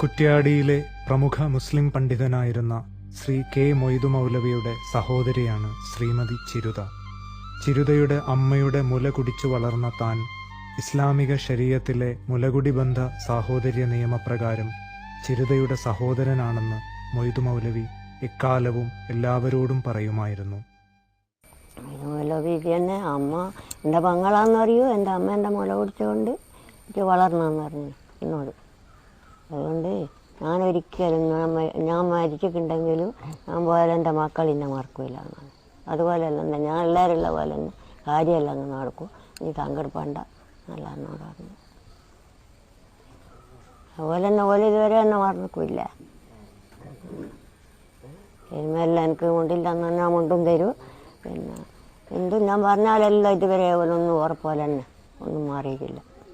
കുറ്റ്യാടിയിലെ പ്രമുഖ മുസ്ലിം പണ്ഡിതനായിരുന്ന ശ്രീ കെ മൊയ്തു മൗലവിയുടെ സഹോദരിയാണ് ശ്രീമതി ചിരുത. ചിരുതയുടെ അമ്മയുടെ മുല കുടിച്ചു വളർന്ന താൻ ഇസ്ലാമിക ശരീരത്തിലെ മുലകുടി ബന്ധ സാഹോദര്യ നിയമപ്രകാരം ചിരുതയുടെ സഹോദരനാണെന്ന് മൊയ്തു മൗലവി എക്കാലവും എല്ലാവരോടും പറയുമായിരുന്നു. മൗലവി തന്നെ അമ്മ എന്റെ പങ്ങളാന്ന് പറയൂ എന്റെ അമ്മ എന്റെ മുല കുടിച്ചുകൊണ്ട് വളർന്നു പറഞ്ഞു എന്നോട്. അതുകൊണ്ട് ഞാൻ ഒരിക്കലും ഞാൻ മരിച്ചിട്ടുണ്ടെങ്കിലും ഞാൻ പോലെ എന്റെ മക്കൾ ഇന്നെ മറക്കില്ല എന്നാണ്. അതുപോലെയല്ല എന്താ ഞാൻ എല്ലാവരുള്ള പോലെ തന്നെ കാര്യമെല്ലാം അങ്ങ് നടക്കും. നീ സങ്കടപ്പണ്ട നല്ല എന്നോട് പറഞ്ഞു അതുപോലെ തന്നെ ഓല ഇതുവരെ എന്നെ മറന്നിക്കില്ല സിനിമയെല്ലാം എനിക്ക് മുണ്ടില്ല എന്ന് ഞാൻ മുണ്ടും തരൂ. പിന്നെ എന്തും ഞാൻ പറഞ്ഞാലെല്ലാം ഇതുവരെ ഒന്നും ഉറപ്പോലെ തന്നെ ഒന്നും മാറിയിട്ടില്ല.